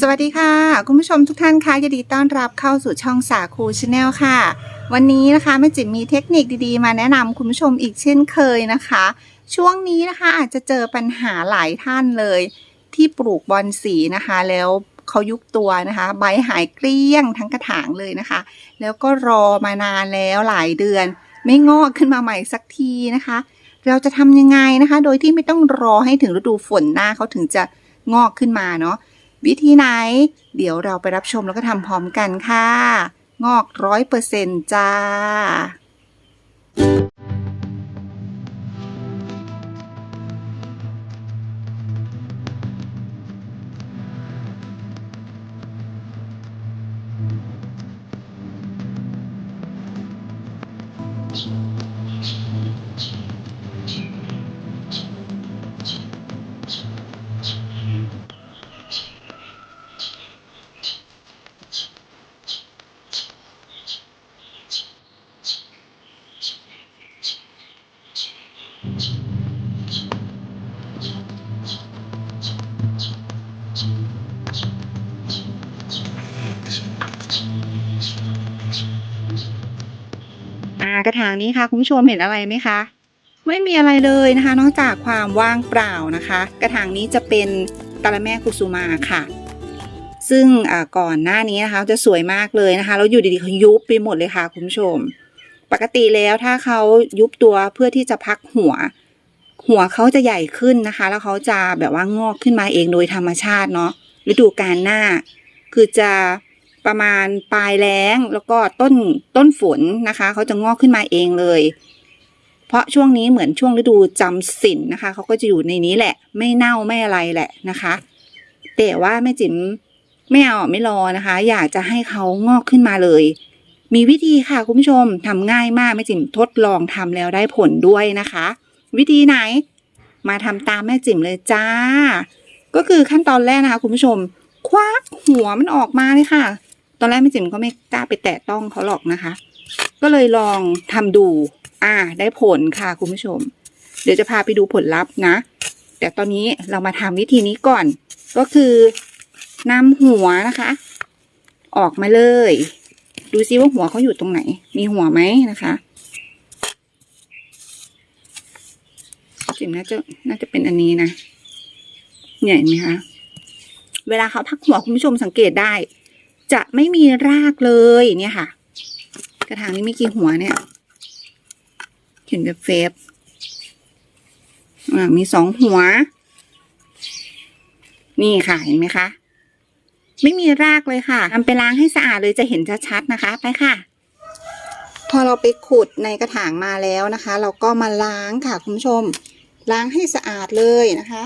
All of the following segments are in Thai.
สวัสดีค่ะ คุณผู้ชมทุกท่านคะยินดีต้อนรับเข้าสู่ช่องสาคูชาแนลค่ะ วันนี้นะคะแม่จิ๋มมีเทคนิคดีๆ มาแนะนำคุณผู้ชมอีกเช่นเคยนะคะ ช่วงนี้นะคะอาจจะเจอปัญหาหลายท่านเลย ที่ปลูกบอนสีนะคะ แล้วเขายุบตัวนะคะ ใบหายเกลี้ยงทั้งกระถางเลยนะคะ แล้วก็รอมานานแล้วหลายเดือน ไม่งอกขึ้นมาใหม่สักทีนะคะ เราจะทำยังไงนะคะ โดยที่ไม่ต้องรอให้ถึงฤดูฝนหน้าเขาถึงจะงอกขึ้นมาเนาะ วิธีไหน เดี๋ยวเราไปรับชมแล้วก็ทำพร้อมกันค่ะ งอกร้อยเปอร์เซ็นต์จ้า ระถางนี้ค่ะคุณผู้ชมเห็นอะไรไหมคะไม่มีอะไรเลยนะคะ นอกจากความว่างเปล่านะคะ กระถางนี้จะเป็นตาละแม่คุซุมาค่ะ ซึ่งก่อนหน้านี้นะคะจะสวยมากเลยนะคะแล้วอยู่ดีๆเขายุบไปหมดเลยค่ะคุณผู้ชม ปกติแล้วถ้าเขายุบตัวเพื่อที่จะพักหัว หัวเขาจะใหญ่ขึ้นนะคะ แล้วเขาจะแบบว่างอกขึ้นมาเองโดยธรรมชาติเนาะฤดูกาลหน้า คือจะ ประมาณปลายแล้งแล้วก็ต้นต้นฝนนะคะเขาจะงอกขึ้นมาเองเลย เพราะช่วงนี้เหมือนช่วงฤดูจำศีลนะคะเขาก็จะอยู่ในนี้แหละ ไม่เน่าไม่อะไรแหละนะคะ แต่ว่าแม่จิ๋มไม่เอาไม่รอนะคะ อยากจะให้เขางอกขึ้นมาเลย มีวิธีค่ะคุณผู้ชมทำง่ายมากแม่จิ๋มทดลองทำแล้วได้ผลด้วยนะคะ วิธีไหน มาทำตามแม่จิ๋มเลยจ้า ก็คือขั้นตอนแรกนะคะ คุณผู้ชม ควักหัวมันออกมาเลยค่ะ ตอนแรกแม่จิ๋มก็ไม่กล้าไปแตะต้องเขาหรอกนะคะ ก็เลยลองทำดู อ่า ได้ผลค่ะคุณผู้ชม เดี๋ยวจะพาไปดูผลลัพธ์นะ แต่ตอนนี้เรามาทำวิธีนี้ก่อน ก็คือนำหัวนะคะ ออกมาเลย ดูซิว่าหัวเขาอยู่ตรงไหน มีหัวไหมนะคะจิ๋มน่าจะน่าจะเป็นอันนี้นะเนี่ยเห็นไหมคะ เวลาเขาพักหัวคุณผู้ชมสังเกตได้ จะไม่มีรากเลยเนี่ยค่ะ กระถางนี้มีกี่หัวเนี่ย เห็นแบบเฟบอ่ามีสองหัว นี่ค่ะเห็นไหมคะ ไม่มีรากเลยค่ะทำไปล้างให้สะอาดเลยจะเห็นชัดๆนะคะ ไปค่ะ พอเราไปขุดในกระถางมาแล้วนะคะ เราก็มาล้างค่ะคุณผู้ชม ล้างให้สะอาดเลยนะคะ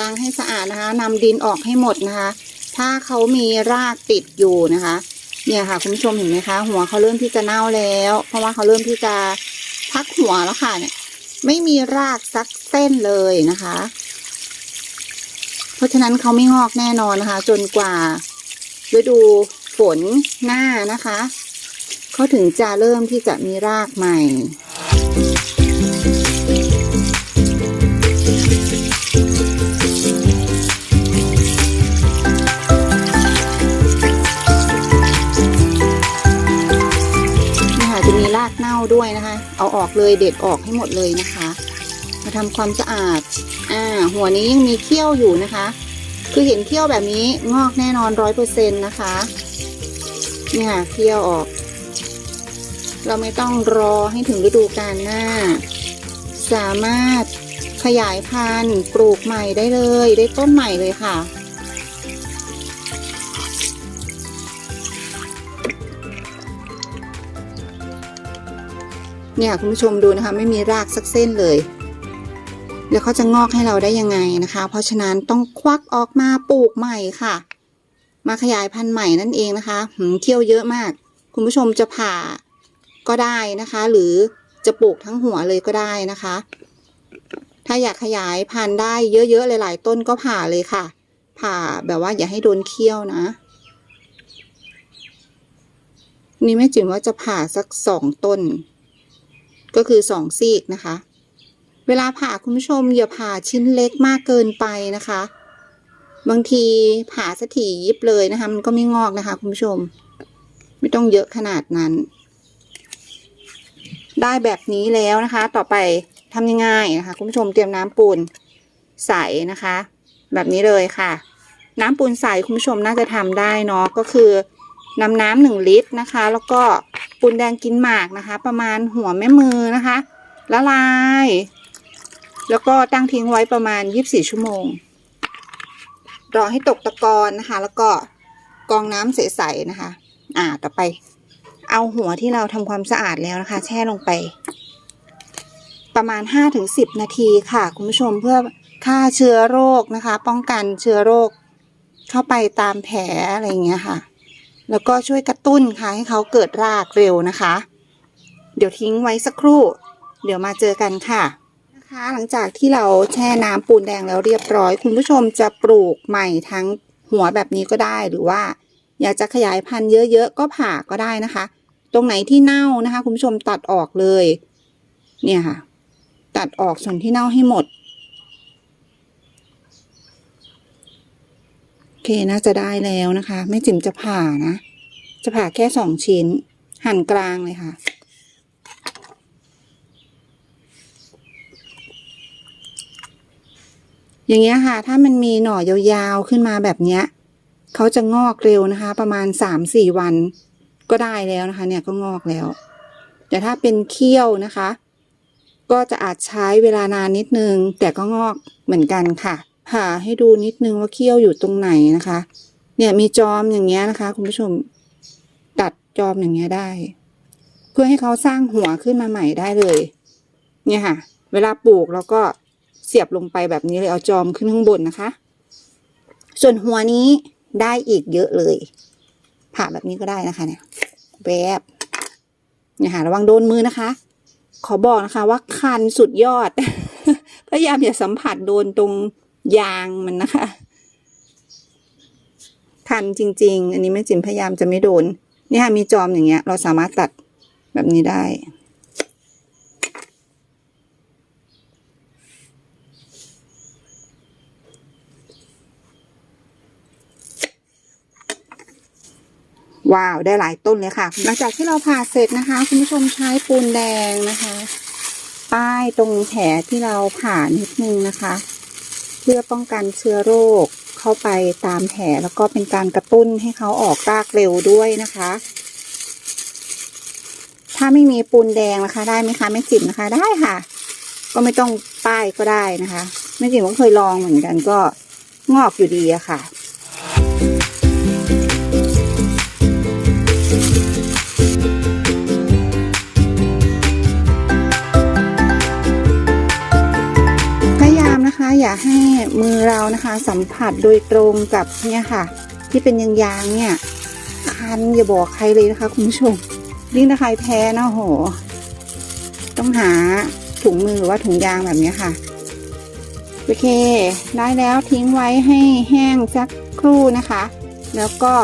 ล้างให้สะอาดนะคะนำดินออกให้หมดนะคะ ถ้าเขามีรากติดอยู่นะคะ เนี่ยค่ะคุณผู้ชมเห็นไหมคะ หัวเขาเริ่มที่จะเน่าแล้ว เพราะว่าเขาเริ่มที่จะพักหัวแล้วค่ะเนี่ย ไม่มีรากสักเส้นเลยนะคะ เพราะฉะนั้นเขาไม่งอกแน่นอนนะคะ จนกว่าฤดูฝนหน้านะคะ เขาถึงจะเริ่มที่จะมีรากใหม่ เอาออกเลยเด็ดออกให้หมดเลยนะคะ มาทำความสะอาด อ่า หัวนี้ยังมีเขี้ยวอยู่นะคะ คือเห็นเขี้ยวแบบนี้งอกแน่นอนร้อยเปอร์เซ็นต์นะคะ เนี่ค่ะเขี้ยวออก เราไม่ต้องรอให้ถึงฤดูกาลหน้า สามารถขยายพันธุ์ปลูกใหม่ได้เลย ได้ต้นใหม่เลยค่ะ เนี่ยคุณผู้ชมดูนะคะ ไม่มีรากสักเส้นเลย แล้วเขาจะงอกให้เราได้ยังไงนะคะ เพราะฉะนั้นต้องควักออกมาปลูกใหม่ค่ะ มาขยายพันธุ์ใหม่นั่นเองนะคะหืมเขี้ยวเยอะมาก คุณผู้ชมจะผ่าก็ได้นะคะ หรือจะปลูกทั้งหัวเลยก็ได้นะคะ ถ้าอยากขยายพันธุ์ได้เยอะๆหลาย ๆ ต้นก็ผ่าเลยค่ะ ผ่าแบบว่าอย่าให้โดนเคี้ยวนะนี่แม่จิ๋มว่าจะผ่าสักสองต้น ก็คือสองซีกนะคะ เวลาผ่าคุณผู้ชมอย่าผ่าชิ้นเล็กมากเกินไปนะคะ บางทีผ่าสถียิบเลยนะคะ มันก็ไม่งอกนะคะคุณผู้ชม ไม่ต้องเยอะขนาดนั้น ได้แบบนี้แล้วนะคะ ต่อไปทำยังไงนะคะ คุณผู้ชมเตรียมน้ำปูนใสนะคะ แบบนี้เลยค่ะ น้ำปูนใสคุณผู้ชมน่าจะทำได้เนาะก็คือนำน้ำหนึ่งลิตรนะคะ แล้วก็ ปูนแดงกินหมากนะคะ ประมาณหัวแม่มือนะคะละลาย แล้วก็ตั้งทิ้งไว้ประมาณ 24 ชั่วโมง รอให้ตกตะกอนนะคะ แล้วก็กองน้ำใสๆนะคะ อ่าต่อไป เอาหัวที่เราทำความสะอาดแล้วนะคะ แช่ลงไป ประมาณ 5-10 นาทีค่ะ คุณผู้ชมเพื่อฆ่าเชื้อโรคนะคะ ป้องกันเชื้อโรคเข้าไปตามแผลอะไรอย่างเงี้ยค่ะ แล้วก็ช่วยกระตุ้นค่ะให้เขาเกิดรากเร็วนะคะ เดี๋ยวทิ้งไว้สักครู่ เดี๋ยวมาเจอกันค่ะนะคะ หลังจากที่เราแช่น้ำปูนแดงแล้วเรียบร้อย คุณผู้ชมจะปลูกใหม่ทั้งหัวแบบนี้ก็ได้หรือว่า อยากจะขยายพันธุ์เยอะๆก็ผ่าก็ได้นะคะ ตรงไหนที่เน่านะคะ คุณผู้ชมตัดออกเลย เนี่ยค่ะ ตัดออกส่วนที่เน่าให้หมด อเคน่าจะได้แล้วนะคะแม่จิ๋มจะผ่านะ จะผ่าแค่สองชิ้น หั่นกลางเลยค่ะ อย่างเงี้ยค่ะ ถ้ามันมีหน่อยาวๆขึ้นมาแบบเนี้ยเขาจะงอกเร็วนะคะ ประมาณสามสี่วันก็ได้แล้วนะคะ เนี่ยก็งอกแล้ว แต่ถ้าเป็นเขี้ยวนะคะ ก็จะอาจใช้เวลานานนิดนึง แต่ก็งอกเหมือนกันค่ะ ผ่าให้ดูนิดนึงว่าเขี้ยวอยู่ตรงไหนนะคะ เนี่ยมีจอมอย่างเงี้ยนะคะ คุณผู้ชมตัดจอมอย่างเงี้ยได้ เพื่อให้เขาสร้างหัวขึ้นมาใหม่ได้เลย เนี่ยค่ะ เวลาปลูกเราก็เสียบลงไปแบบนี้เลยเอาจอมขึ้นข้างบนนะคะ ส่วนหัวนี้ได้อีกเยอะเลย ผ่าแบบนี้ก็ได้นะคะ เนี่ยแบบเนี่ยค่ะระวังโดนมือนะคะ ขอบอกนะคะว่าคันสุดยอด พยายามอย่าสัมผัสโดนตรง ยางมันนะคะคันจริง ๆ อันนี้แม่จิ๋มพยายามจะไม่โดน นี่ค่ะมีจอมอย่างเงี้ย เราสามารถตัดแบบนี้ได้ ว้าวได้หลายต้นเลยค่ะ หลังจากที่เราผ่าเสร็จนะคะ คุณผู้ชมใช้ปูนแดงนะคะ ป้ายตรงแผลที่เราผ่านิดนึงนะคะ เพื่อป้องกันเชื้อโรคเข้าไปตามแผลแล้วก็เป็นการกระตุ้นให้เขาออกรากเร็วด้วยนะคะ ถ้าไม่มีปูนแดงนะคะ ได้ไหมคะแม่จิ๋มนะคะได้ค่ะ ก็ไม่ต้องป้ายก็ได้นะคะแม่จิ๋มก็เคยลองเหมือนกันก็งอกอยู่ดีอะค่ะ อย่าให้มือเรานะคะ สัมผัสโดยตรงกับเนี่ยค่ะ ที่เป็นยางๆเนี่ยคันอย่าบอกใครเลยนะคะคุณผู้ชมยิ่งถ้าใครแพ้นะโห ต้องหาถุงมือหรือว่าถุงยางแบบนี้ค่ะโอเค ได้แล้วทิ้งไว้ให้แห้งสักครู่นะคะ แล้วก็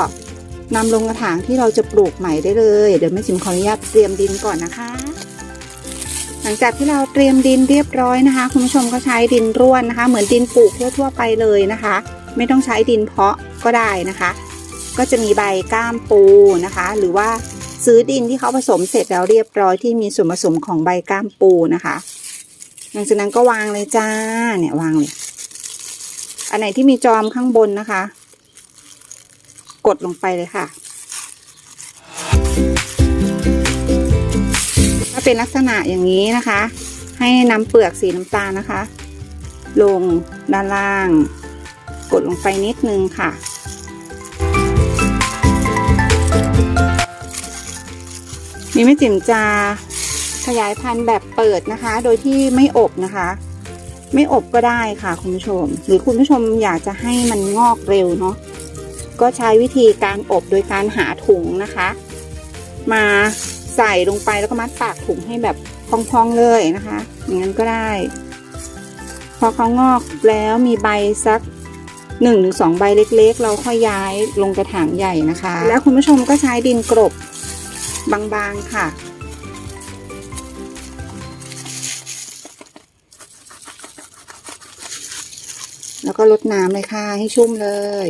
นำลงกระถางที่เราจะปลูกใหม่ได้เลย เดี๋ยวแม่จิมขออนุญาตเตรียมดินก่อนนะคะ หลังจากที่เราเตรียมดินเรียบร้อยนะคะ คุณผู้ชมก็ใช้ดินร่วนนะคะ เหมือนดินปลูกทั่วๆไปเลยนะคะ ไม่ต้องใช้ดินเพาะก็ได้นะคะ ก็จะมีใบก้ามปูนะคะ หรือว่าซื้อดินที่เขาผสมเสร็จแล้วเรียบร้อยที่มีส่วนผสมของใบก้ามปูนะคะ หลังจากนั้นก็วางเลยจ้าเนี่ยวางเลย อันไหนที่มีจอมข้างบนนะคะ กดลงไปเลยค่ะ เป็นลักษณะอย่างนี้นะคะ ให้นำเปลือกสีน้ำตาลนะคะ ลงด้านล่าง กดลงไปนิดนึงค่ะ นี่แม่จิ๋มจะขยายพันธุ์แบบเปิดนะคะ โดยที่ไม่อบนะคะ ไม่อบก็ได้ค่ะคุณผู้ชม หรือคุณผู้ชมอยากจะให้มันงอกเร็วเนาะก็ใช้วิธีการอบโดยการหาถุงนะคะ มา ใส่ลงไปแล้วก็มัดปากถุงให้แบบพองๆเลยนะคะ อย่างนั้นก็ได้ พอเขางอกแล้วมีใบสักหนึ่งหรือสองใบเล็กๆ เราค่อยย้ายลงกระถางใหญ่นะคะ แล้วคุณผู้ชมก็ใช้ดินกรบบางๆค่ะแล้วก็ลดน้ำเลยค่ะให้ชุ่มเลย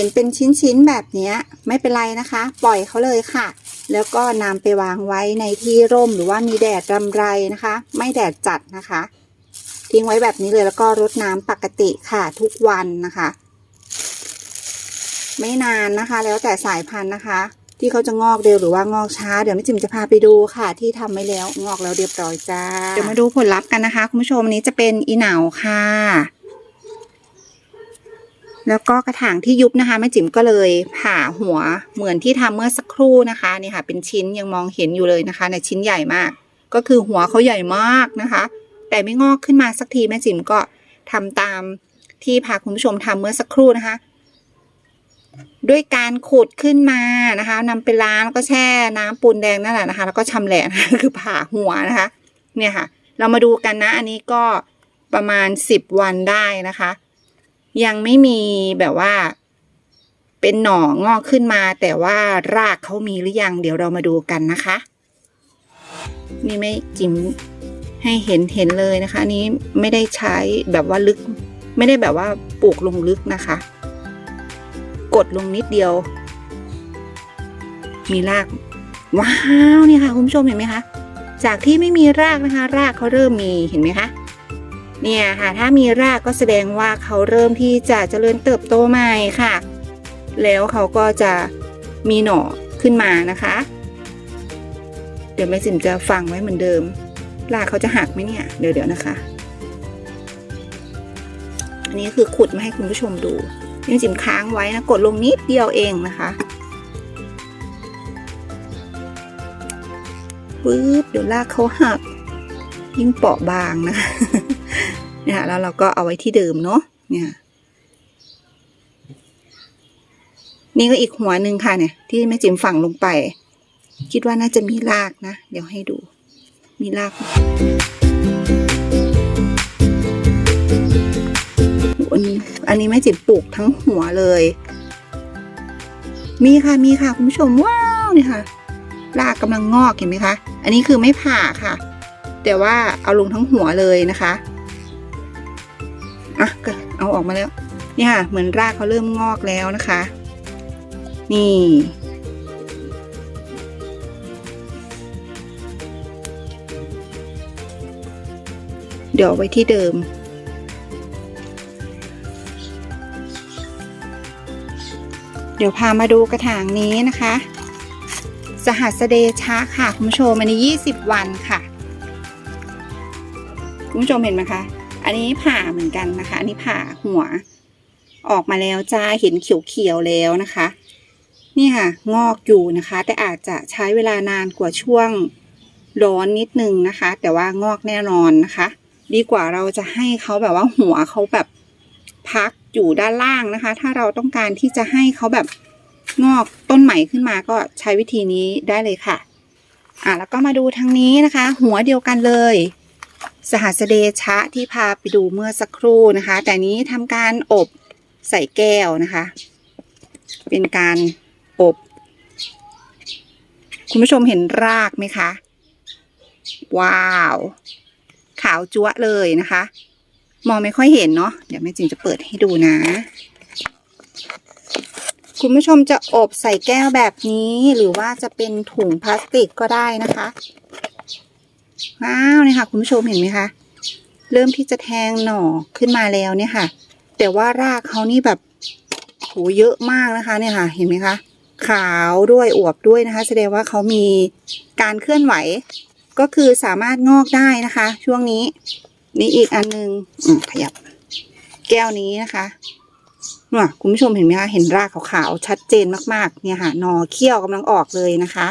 ห็นเป็นชิ้นๆแบบนี้ไม่เป็นไรนะคะ ปล่อยเขาเลยค่ะ แล้วก็นำไปวางไว้ในที่ร่มหรือว่ามีแดดรำไรนะคะ ไม่แดดจัดนะคะ ทิ้งไว้แบบนี้เลยแล้วก็รดน้ำปกติค่ะทุกวันนะคะ ไม่นานนะคะ แล้วแต่สายพันธุ์นะคะ ที่เขาจะงอกเร็วหรือว่างอกช้า เดี๋ยวแม่จิมจะพาไปดูค่ะ ที่ทำไว้แล้วงอกแล้วเรียบร้อยจ้าเดี๋ยวมาดูผลลัพธ์กันนะคะคุณผู้ชมอันนี้จะเป็นอีเหนาค่ะ แล้วก็กระถางที่ยุบนะคะแม่จิ๋มก็เลยผ่าหัวเหมือนที่ทำเมื่อสักครู่นะคะนี่ค่ะ เป็นชิ้นยังมองเห็นอยู่เลยนะคะในชิ้นใหญ่มาก ก็คือหัวเขาใหญ่มากนะคะ แต่ไม่งอกขึ้นมาสักทีแม่จิ๋มก็ทำตามที่พาคุณผู้ชมทำเมื่อสักครู่นะคะ ด้วยการขุดขึ้นมานะคะนำไปล้างแล้วก็แช่น้ำปูนแดงนั่นแหละนะคะ แล้วก็ชำแหละคือผ่าหัวนะคะ เนี่ยค่ะ เรามาดูกันนะ อันนี้ก็ประมาณสิบวันได้นะคะ ยังไม่มีแบบว่า เป็นหน่องอกขึ้นมา แต่ว่ารากเขามีหรือยัง เดี๋ยวเรามาดูกันนะคะ นี่ไม่จิ้มให้เห็นเห็นเลยนะคะนนี้ไม่ได้ใช้แบบว่าลึก ไม่ได้แบบว่าปลูกลงลึกนะคะ กดลงนิดเดียว มีราก ว้าวเนี่ยค่ะคุณผู้ชมเห็นไหมคะจากที่ไม่มีรากนะคะ รากเขาเริ่มมีเห็นไหมคะ เนี่ยค่ะถ้ามีรากก็แสดงว่าเขาเริ่มที่จะเจริญเติบโตใหม่ค่ะ แล้วเขาก็จะมีหน่อขึ้นมานะคะ เดี๋ยวแม่สิมจะฟังไว้เหมือนเดิม รากเขาจะหักไหมเนี่ยเดี๋ยวเดี๋ยวนะคะ อันนี้คือขุดมาให้คุณผู้ชมดูแม่จิมค้างไว้นะกดลงนิดเดียวเองนะคะปึ๊บเดี๋ยวรากเขาหักยิ่งเปราะบางนะคะ เนี่ยค่ะแล้วเราก็เอาไว้ที่เดิมเนาะเนี่ยนี่ก็อีกหัวหนึ่งค่ะเนี่ยที่แม่จิ๋มฝังลงไป คิดว่าน่าจะมีรากนะ เดี๋ยวให้ดู มีรากหมอันนี้อันนี้แม่จิ๋มปลูกทั้งหัวเลย มีค่ะมีค่ะคุณผู้ชมว้าวนี่ค่ะ รากกำลังงอกเห็นไหมคะ อันนี้คือไม่ผ่าค่ะ แต่ว่าเอาลงทั้งหัวเลยนะคะ อะเอาออกมาแล้ว นี่ค่ะ เหมือนรากเขาเริ่มงอกแล้วนะคะ นี่ เดี๋ยวไว้ที่เดิมเดี๋ยวพามาดูกระถางนี้นะคะ สหัสเดชะค่ะ คุณผู้ชมอันนี้ 20 วันค่ะ คุณผู้ชมเห็นไหมคะ อันนี้ผ่าเหมือนกันนะคะ อันนี้ผ่าหัว ออกมาแล้วจ้าเห็นเขียวๆแล้วนะคะ นี่ค่ะ งอกอยู่นะคะ แต่อาจจะใช้เวลานานกว่าช่วงร้อนนิดนึงนะคะ แต่ว่างอกแน่นอนนะคะ ดีกว่าเราจะให้เขาแบบว่าหัวเขาแบบพักอยู่ด้านล่างนะคะ ถ้าเราต้องการที่จะให้เขาแบบงอกต้นใหม่ขึ้นมาก็ใช้วิธีนี้ได้เลยค่ะ อะแล้วก็มาดูทางนี้นะคะ หัวเดียวกันเลย สหัสเดชะที่พาไปดูเมื่อสักครู่นะคะ แต่นี้ทำการอบใส่แก้วนะคะ เป็นการอบ คุณผู้ชมเห็นรากไหมคะ ว้าว ขาวจั๊วะเลยนะคะ มองไม่ค่อยเห็นเนาะเดี๋ยวแม่จิงจะเปิดให้ดูนะ คุณผู้ชมจะอบใส่แก้วแบบนี้หรือว่าจะเป็นถุงพลาสติกก็ได้นะคะ ว้าวนี่ค่ะ คุณผู้ชมเห็นไหมคะเริ่มที่จะแทงหน่อขึ้นมาแล้วเนี่ยค่ะ แต่ว่ารากเขานี่แบบโหเยอะมากนะคะเนี่ยค่ะ เห็นไหมคะ ขาวด้วยอวบด้วยนะคะ แสดงว่าเขามีการเคลื่อนไหว ก็คือสามารถงอกได้นะคะ ช่วงนี้ นี่อีกอันนึงอืขยับ แก้วนี้นะคะน่ะคุณผู้ชมเห็นไหมคะเห็นรากขาวๆชัดเจนมากๆ เนี่ยค่ะหนอเขี้ยวกำลังออกเลยนะคะ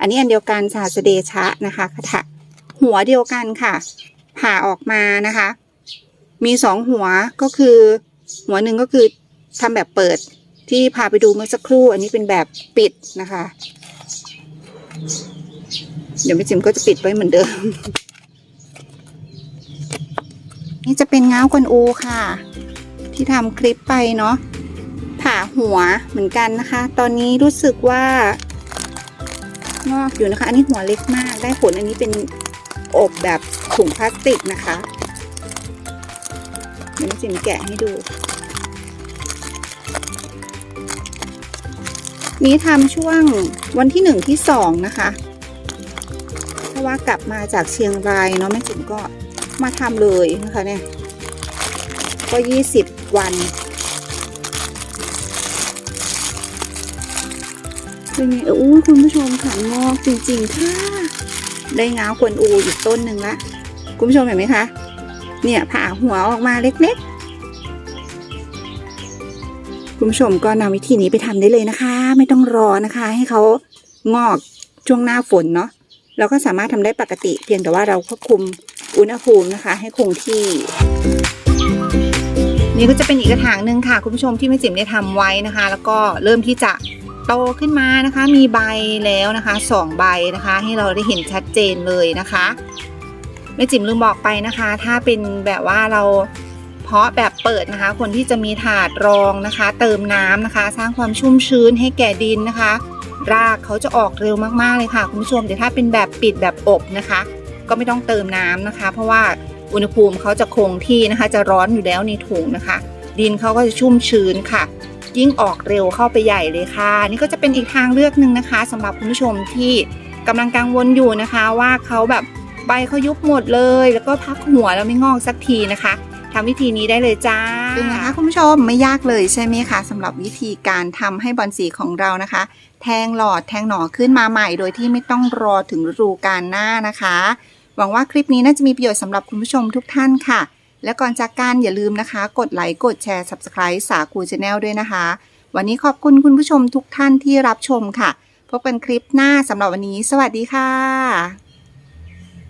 อันนี้อันเดียวกันสาสเดชะนะคะคาถะ หัวเดียวกันค่ะ ผ่าออกมานะคะ มีสองหัวก็คือ หัวหนึ่งก็คือทำแบบเปิดที่พาไปดูเมื่อสักครู่ อันนี้เป็นแบบปิดนะคะ เดี๋ยวแม่จิมก็จะปิดไว้เหมือนเดิม นี่จะเป็นเงากวนอูค่ะ ที่ทำคลิปไปเนาะผ่าหัวเหมือนกันนะคะ ตอนนี้รู้สึกว่างอกอยู่นะคะ อันนี้หัวเล็กมาก ได้ผลอันนี้เป็น อบแบบถุงพลาสติกนะคะเดี๋ยวแม่จิ๋มแกะให้ดู นี้ทำช่วงวันที่หนึ่งที่สองนะคะ เพราะว่ากลับมาจากเชียงรายเนาะแม่จิ๋มก็มาทำเลยนะคะเนี่ย ก็ยี่สิบวันเป็นไงเอออู้คุณผู้ชมค่ะงอกจริงๆค่ะ ได้ง้าวกวนอูอีกต้นหนึ่งละคุณผู้ชมเห็นไหมคะ เนี่ยผ่าหัวออกมาเล็กๆ คุณผู้ชมก็นำวิธีนี้ไปทำได้เลยนะคะ ไม่ต้องรอนะคะ ให้เขางอกช่วงหน้าฝนเนาะเราก็สามารถทำได้ปกติ เพียงแต่ว่าเราควบคุมอุณหภูมินะคะ ให้คงที่ นี่ก็จะเป็นอีกกระถางหนึ่งค่ะ คุณผู้ชมที่แม่จิ๋มได้ทำไว้นะคะ แล้วก็เริ่มที่จะ โตขึ้นมานะคะมีใบแล้วนะคะสองใบนะคะ ให้เราได้เห็นชัดเจนเลยนะคะแม่จิ๋มลืมบอกไปนะคะ ถ้าเป็นแบบว่าเราเพาะแบบเปิดนะคะ คนที่จะมีถาดรองนะคะ เติมน้ำนะคะ สร้างความชุ่มชื้นให้แก่ดินนะคะ รากเขาจะออกเร็วมากๆเลยค่ะคุณผู้ชมแต่ถ้าเป็นแบบปิดแบบอบนะคะ ก็ไม่ต้องเติมน้ำนะคะ เพราะว่าอุณหภูมิเขาจะคงที่นะคะ จะร้อนอยู่แล้วในถุงนะคะ ดินเขาก็จะชุ่มชื้นค่ะ ยิ่งออกเร็วเข้าไปใหญ่เลยค่ะ นี่ก็จะเป็นอีกทางเลือกหนึ่งนะคะสำหรับคุณผู้ชมที่กำลังกังวลอยู่นะคะ ว่าเขาแบบใบเขายุบหมดเลย แล้วก็พักหัวแล้วไม่งอกสักทีนะคะทำวิธีนี้ได้เลยจ้าเป็นไงคะคุณผู้ชมไม่ยากเลยใช่ไหมคะสำหรับวิธีการทำให้บอลสีของเรานะคะ แทงหลอดแทงหน่อขึ้นมาใหม่โดยที่ไม่ต้องรอถึงฤดูกาลหน้านะคะ หวังว่าคลิปนี้น่าจะมีประโยชน์สำหรับคุณผู้ชมทุกท่านค่ะ และก่อนจากกันอย่าลืมนะคะ กดไลค์กดแชร์ Subscribe สาคูชาแนลด้วยนะคะ วันนี้ขอบคุณคุณผู้ชมทุกท่านที่รับชมค่ะ พบกันคลิปหน้าสำหรับวันนี้ สวัสดีค่ะ